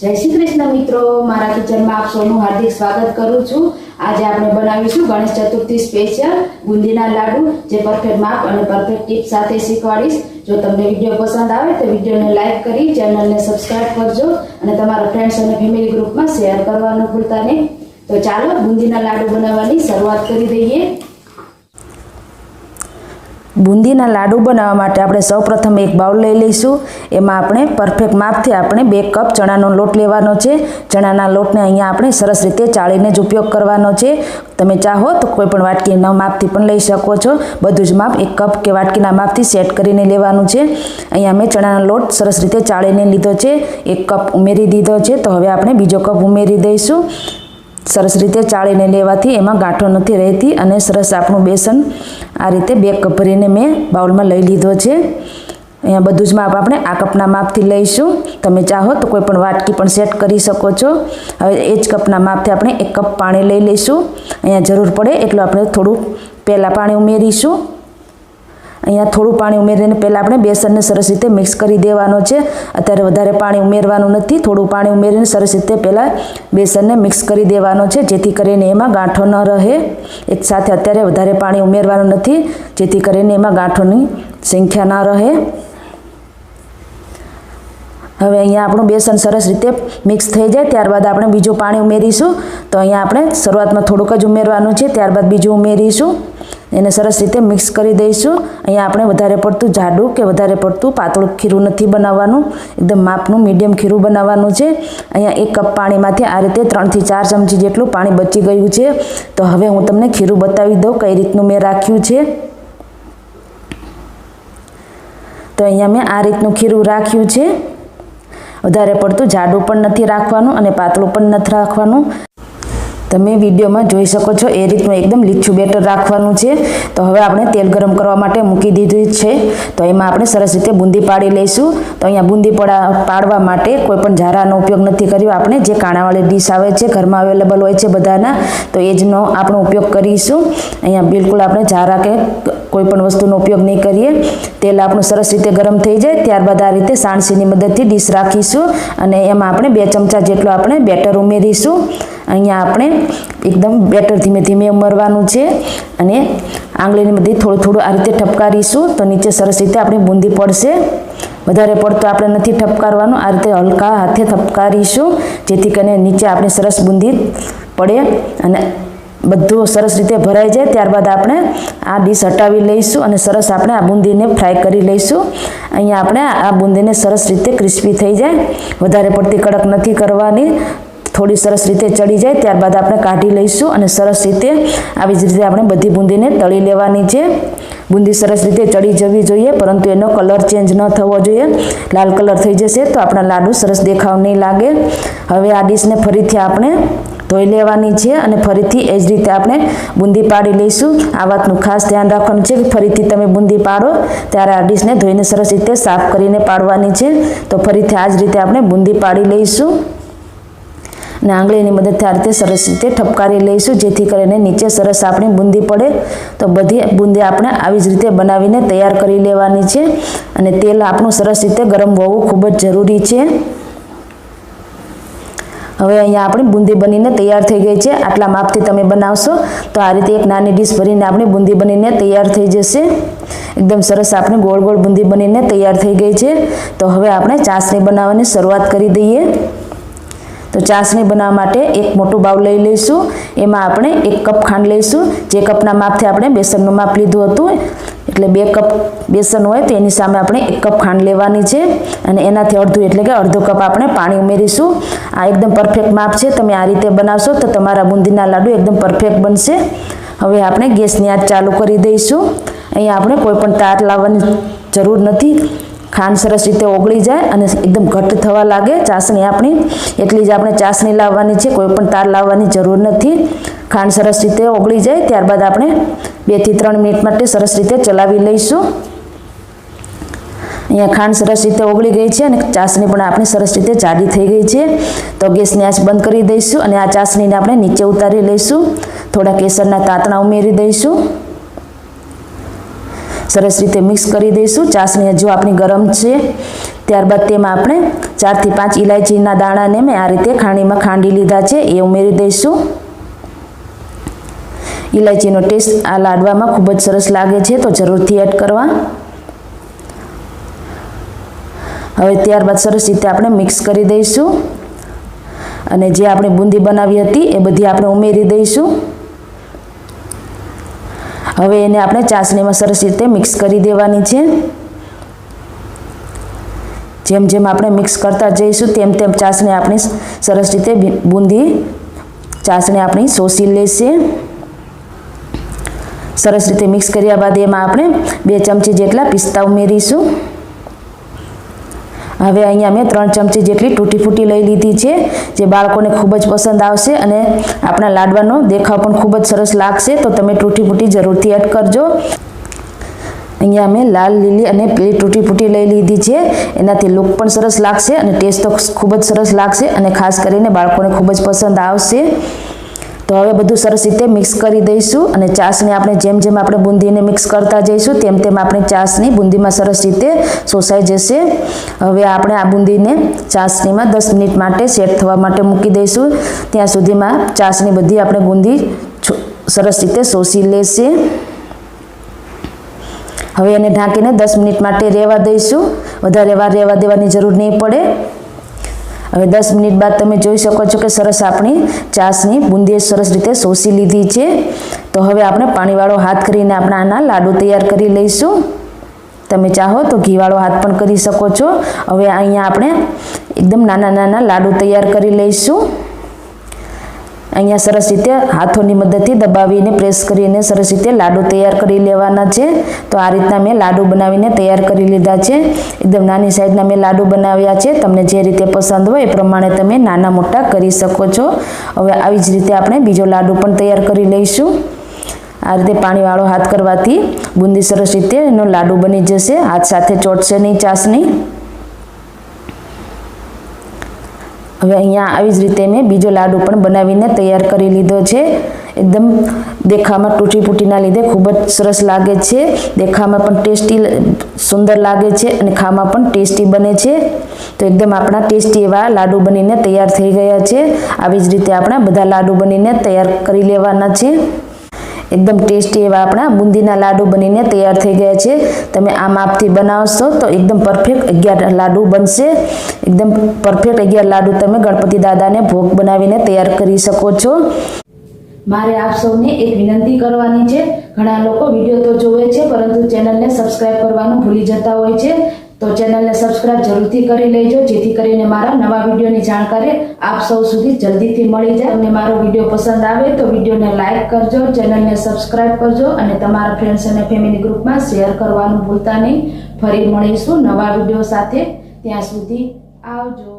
જય શ્રી કૃષ્ણ મિત્રો, મારા કિચનમાં આપ સૌનું હાર્દિક સ્વાગત કરું છું. આજે આપણે બનાવીશું ગણેશ ચતુર્થી સ્પેશિયલ બુંદીના લાડુ, જે પરફેક્ટ માપ અને પરફેક્ટ ટીપ સાથે શીખવાડીશ. જો તમને વીડિયો પસંદ આવે તો વિડીયોને લાઈક કરી, ચેનલને સબસ્ક્રાઇબ કરજો અને તમારા ફ્રેન્ડ્સ અને ફેમિલી ગ્રુપમાં શેર કરવાનું ભૂલતા નહીં. તો ચાલો બુંદીના લાડુ બનાવવાની શરૂઆત કરી દઈએ. બુંદીના લાડુ બનાવવા માટે આપણે સૌપ્રથમ એક બાઉલ લઈ લઈશું. એમાં આપણે પરફેક્ટ માપથી આપણે બે કપ ચણાનો લોટ લેવાનો છે. ચણાના લોટને અહીંયા આપણે સરસ રીતે ચાળીને જ ઉપયોગ કરવાનો છે. તમે ચાહો તો કોઈ પણ વાટકીના માપથી પણ લઈ શકો છો. બધું જ માપ એક કપ કે વાટકીના માપથી સેટ કરીને લેવાનું છે. અહીંયા મેં ચણાનો લોટ સરસ રીતે ચાળીને લીધો છે. એક કપ ઉમેરી દીધો છે. તો હવે આપણે બીજો કપ ઉમેરી દઈશું. સરસ રીતે ચાળીને લેવાથી એમાં ગાંઠો નથી રહેતી અને સરસ આપણું બેસન આ રીતે બે કપ ભરીને મેં બાઉલમાં લઈ લીધો છે. અહીંયા બધું જ માપ આપણે આ કપના માપથી લઈશું. તમે ચાહો તો કોઈ પણ વાટકી પણ સેટ કરી શકો છો. હવે એ જ કપના માપથી આપણે એક કપ પાણી લઈ લઈશું. અહીંયા જરૂર પડે એટલું આપણે થોડું પહેલાં પાણી ઉમેરીશું. અહીંયા થોડું પાણી ઉમેરીને પહેલાં આપણે બેસનને સરસ રીતે મિક્સ કરી દેવાનો છે. અત્યારે વધારે પાણી ઉમેરવાનું નથી. થોડું પાણી ઉમેરીને સરસ રીતે પહેલાં બેસનને મિક્સ કરી દેવાનો છે, જેથી કરીને એમાં ગાંઠો ન રહે. એક સાથે અત્યારે વધારે પાણી ઉમેરવાનું નથી, જેથી કરીને એમાં ગાંઠોની સંખ્યા ન રહે. હવે અહીંયા આપણું બેસન સરસ રીતે મિક્સ થઈ જાય. ત્યારબાદ આપણે બીજું પાણી ઉમેરીશું. તો અહીંયા આપણે શરૂઆતમાં થોડુંક જ ઉમેરવાનું છે. ત્યારબાદ બીજું ઉમેરીશું. એને સરસ રીતે મિક્સ કરી દઈશું. અહીંયા આપણે વધારે પડતું જાડું કે વધારે પડતું પાતળું ખીરું નથી બનાવવાનું. એકદમ માપનું મીડિયમ ખીરું બનાવવાનું છે. અહીંયા એક કપ પાણીમાંથી આ રીતે ત્રણથી ચાર ચમચી જેટલું પાણી બચી ગયું છે. તો હવે હું તમને ખીરું બતાવી દઉં કઈ રીતનું મેં રાખ્યું છે. તો અહીંયા મેં આ રીતનું ખીરું રાખ્યું છે. વધારે પડતું જાડું પણ નથી રાખવાનું અને પાતળું પણ નથી રાખવાનું. તમે વિડીયોમાં જોઈ શકો છો, એ રીતનું એકદમ લીચું બેટર રાખવાનું છે. તો હવે આપણે તેલ ગરમ કરવા માટે મૂકી દીધું છે. તો એમાં આપણે સરસ રીતે બુંદી પાડી લઈશું. તો અહીંયા બુંદી પડા, પાડવા માટે કોઈ પણ ઝારાનો ઉપયોગ નથી કર્યો. આપણે જે કાણાવાળી ડીશ આવે છે, ઘરમાં અવેલેબલ હોય છે બધાના, તો એ જનો આપણો ઉપયોગ કરીશું. અહીંયા બિલકુલ આપણે ઝારા કે કોઈપણ વસ્તુનો ઉપયોગ નહીં કરીએ. તેલ આપણું સરસ રીતે ગરમ થઈ જાય. ત્યારબાદ આ રીતે સાણસીની મદદથી ડીશ રાખીશું. અને એમાં આપણે બે ચમચા જેટલું આપણે બેટર ઉમેરીશું. અહીંયા આપણે એકદમ બેટર ધીમે ધીમે ઉમરવાનું છે. અને આંગળીની બધી થોડું થોડું આ રીતે ઠપકારીશું તો નીચે સરસ રીતે આપણી બુંદી પડશે. વધારે પડતો આપણે નથી ઠપકારવાનું, આ રીતે હલકા હાથે ઠપકારીશું, જેથી કરીને નીચે આપણે સરસ બુંદી પડે અને બધું સરસ રીતે ભરાઈ જાય. ત્યારબાદ આપણે આ ડીશ હટાવી લઈશું અને સરસ આપણે આ બુંદીને ફ્રાય કરી લઈશું. અહીંયા આપણે આ બુંદીને સરસ રીતે ક્રિસ્પી થઈ જાય. વધારે પડતી કડક નથી કરવાની. થોડી સરસ રીતે ચડી જાય, ત્યારબાદ આપણે કાઢી લઈશું અને સરસ રીતે આવી જ રીતે આપણે બધી બુંદીને તળી લેવાની છે. બુંદી સરસ રીતે ચડી જવી જોઈએ, પરંતુ એનો કલર ચેન્જ ન થવો જોઈએ. લાલ કલર થઈ જશે તો આપણા લાડુ સરસ દેખાવ નહીં લાગે. હવે આ ડીશને ફરીથી આપણે ધોઈ લેવાની છે અને ફરીથી એ જ રીતે આપણે બુંદી પાડી લઈશું. આ વાતનું ખાસ ધ્યાન રાખવાનું છે કે ફરીથી તમે બુંદી પાડો, ત્યારે આ ડીશને ધોઈને સરસ રીતે સાફ કરીને પાડવાની છે. તો ફરીથી આ જ રીતે આપણે બુંદી પાડી લઈશું. અને આંગળીની મદદથી આ રીતે સરસ રીતે ઠપકારી લઈશું, જેથી કરીને નીચે સરસ આપણી બુંદી પડે. તો બધી બુંદી આપણે આવી જ રીતે બનાવીને તૈયાર કરી લેવાની છે. અને તેલ આપણું સરસ રીતે ગરમ હોવું ખૂબ જ જરૂરી છે. હવે અહીંયા આપણી બુંદી બનીને તૈયાર થઈ ગઈ છે. આટલા માપથી તમે બનાવશો તો આ રીતે એક નાની ડીશ ભરીને આપણી બુંદી બનીને તૈયાર થઈ જશે. એકદમ સરસ આપણી ગોળ ગોળ બુંદી બનીને તૈયાર થઈ ગઈ છે. તો હવે આપણે ચાસણી બનાવવાની શરૂઆત કરી દઈએ. તો ચાસણી બનાવવા માટે એક મોટું બાઉલ લઈ લઈશું. એમાં આપણે એક કપ ખાંડ લઈશું. જે કપના માપથી આપણે બેસનનું માપ લીધું હતું. એટલે બે કપ બેસન હોય તો એની સામે આપણે એક કપ ખાંડ લેવાની છે. અને એનાથી અડધું, એટલે કે અડધો કપ આપણે પાણી ઉમેરીશું. આ એકદમ પરફેક્ટ માપ છે. તમે આ રીતે બનાવશો તો તમારા બુંદીના લાડુ એકદમ પરફેક્ટ બનશે. હવે આપણે ગેસની આંચ ચાલુ કરી દઈશું. અહીંયા આપણે કોઈ પણ તાર લાવવાની જરૂર નથી. ખાંડ સરસ રીતે ઓગળી જાય અને એકદમ ઘટ્ટ થવા લાગે. ચાસણી આપણી એટલી જ આપણે ચાસણી લાવવાની છે, કોઈ પણ તાર લાવવાની જરૂર નથી. ખાંડ સરસ રીતે ઓગળી જાય, ત્યારબાદ આપણે બેથી ત્રણ મિનિટ માટે સરસ રીતે ચલાવી લઈશું. અહીંયા ખાંડ સરસ રીતે ઓગળી ગઈ છે અને ચાસણી પણ આપણી સરસ રીતે જાડી થઈ ગઈ છે. તો ગેસની આંચ બંધ કરી દઈશું અને આ ચાસણીને આપણે નીચે ઉતારી લઈશું. થોડા કેસરના તાતણા ઉમેરી દઈશું. સરસ રીતે મિક્સ કરી દઈશું. ચાસણી હજુ આપણી ગરમ છે. ત્યારબાદ તેમાં આપણે ચારથી પાંચ ઇલાયચીના દાણાને મેં આ રીતે ખાંડીમાં ખાંડી લીધા છે. એ ઉમેરી દઈશું. ઇલાયચીનો ટેસ્ટ આ લાડવામાં ખૂબ જ સરસ લાગે છે, તો જરૂરથી એડ કરવા. હવે ત્યારબાદ સરસ રીતે આપણે મિક્સ કરી દઈશું. અને જે આપણે બુંદી બનાવી હતી, એ બધી આપણે ઉમેરી દઈશું. હવે એને આપણે ચાસણીમાં સરસ રીતે મિક્સ કરી દેવાની છે. જેમ જેમ આપણે મિક્સ કરતા જઈશું તેમ તેમ ચાસણી આપણી સરસ રીતે બૂંદી ચાસણી આપણી શોષી લેશે. સરસ રીતે મિક્સ કર્યા બાદ એમાં આપણે બે ચમચી જેટલા પિસ્તા ઉમેરીશું. હવે અહીંયા મેં ત્રણ ચમચી જેટલી તૂટી ફૂટી લઈ લીધી છે, જે બાળકોને ખૂબ જ પસંદ આવશે અને આપણા લાડવાનો દેખાવ પણ ખૂબ જ સરસ લાગશે, તો તમે તૂટી ફૂટી જરૂરથી એડ કરજો. અહીંયા મેં લાલ, લીલી અને પેલી તૂટી ફૂટી લઈ લીધી છે, એનાથી લુક પણ સરસ લાગશે અને ટેસ્ટ તો ખૂબ જ સરસ લાગશે અને ખાસ કરીને બાળકોને ખૂબ જ પસંદ આવશે. તો હવે બધું સરસ રીતે મિક્સ કરી દઈશું અને ચાસને આપણે જેમ જેમ આપણે બુંદીને મિક્સ કરતા જઈશું, તેમ તેમ આપણે ચાસની બુંદીમાં સરસ રીતે શોષાઈ જશે. હવે આપણે આ બુંદીને ચાસણીમાં દસ મિનિટ માટે સેટ થવા માટે મૂકી દઈશું. ત્યાં સુધીમાં ચાસની બધી આપણે બુંદી સરસ રીતે શોષી લેશે. હવે એને ઢાંકીને દસ મિનિટ માટે રહેવા દઈશું. વધારે વાર રહેવા દેવાની જરૂર નહીં પડે. હવે દસ મિનિટ બાદ તમે જોઈ શકો છો કે સરસ આપણી ચાસની બુંદીએ સરસ રીતે શોષી લીધી છે. તો હવે આપણે પાણીવાળો હાથ કરીને આપણે આના લાડુ તૈયાર કરી લઈશું. તમે ચાહો તો ઘીવાળો હાથ પણ કરી શકો છો. હવે અહીંયા આપણે એકદમ નાના નાના લાડુ તૈયાર કરી લઈશું. અહીંયા સરસ રીતે હાથોની મદદથી દબાવીને પ્રેસ કરીને સરસ રીતે લાડુ તૈયાર કરી લેવાના છે. તો આ રીતના મેં લાડુ બનાવીને તૈયાર કરી લીધા છે. એકદમ નાની સાઈઝના મેં લાડુ બનાવ્યા છે. તમને જે રીતે પસંદ હોય એ પ્રમાણે તમે નાના મોટા કરી શકો છો. હવે આવી જ રીતે આપણે બીજો લાડુ પણ તૈયાર કરી લઈશું. આ રીતે પાણીવાળો હાથ કરવાથી બુંદી સરસ રીતે એનો લાડુ બની જશે. હાથ સાથે ચોટશે નહીં, ચાસણી. હવે અહીંયા આવી જ રીતે મેં બીજો લાડુ પણ બનાવીને તૈયાર કરી લીધો છે. એકદમ દેખામાં તૂટી ફૂટીના લીધે ખૂબ જ સરસ લાગે છે. દેખામાં પણ ટેસ્ટી સુંદર લાગે છે અને ખાવામાં પણ ટેસ્ટી બને છે. તો એકદમ આપણા ટેસ્ટી એવા લાડુ બનીને તૈયાર થઈ ગયા છે. આવી જ રીતે આપણા બધા લાડુ બનીને તૈયાર કરી લેવાના છે. એકદમ ટેસ્ટી એવા આપણા બુંદીના લાડુ બનીને તૈયાર થઈ ગયા છે. તમે આ માપથી બનાવશો તો એકદમ પરફેક્ટ અગિયાર લાડુ બનશે. એકદમ પરફેક્ટ અગિયાર લાડુ તમે ગણપતિ દાદાને ભોગ બનાવીને તૈયાર કરી શકો છો. મારે આપ સૌને એક વિનંતી કરવાની છે. ઘણા લોકો વીડિયો તો જોવે છે, પરંતુ ચેનલને સબસ્ક્રાઈબ કરવાનું ભૂલી જતા હોય છે. તો ચેનલને સબસ્ક્રાઇબ જરૂરથી કરી લેજો, જેથી કરીને મારા નવા વિડીયોની જાણકારી આપ સૌ સુધી જલ્દીથી મળી જાય. અને મારો વીડિયો પસંદ આવે તો વિડીયોને લાઇક કરજો, ચેનલને સબસ્ક્રાઇબ કરજો અને તમારા ફ્રેન્ડ્સ અને ફેમિલી ગ્રુપમાં શેર કરવાનું ભૂલતા નહીં. ફરી મળીશું નવા વીડિયો સાથે. ત્યાં સુધી આવજો.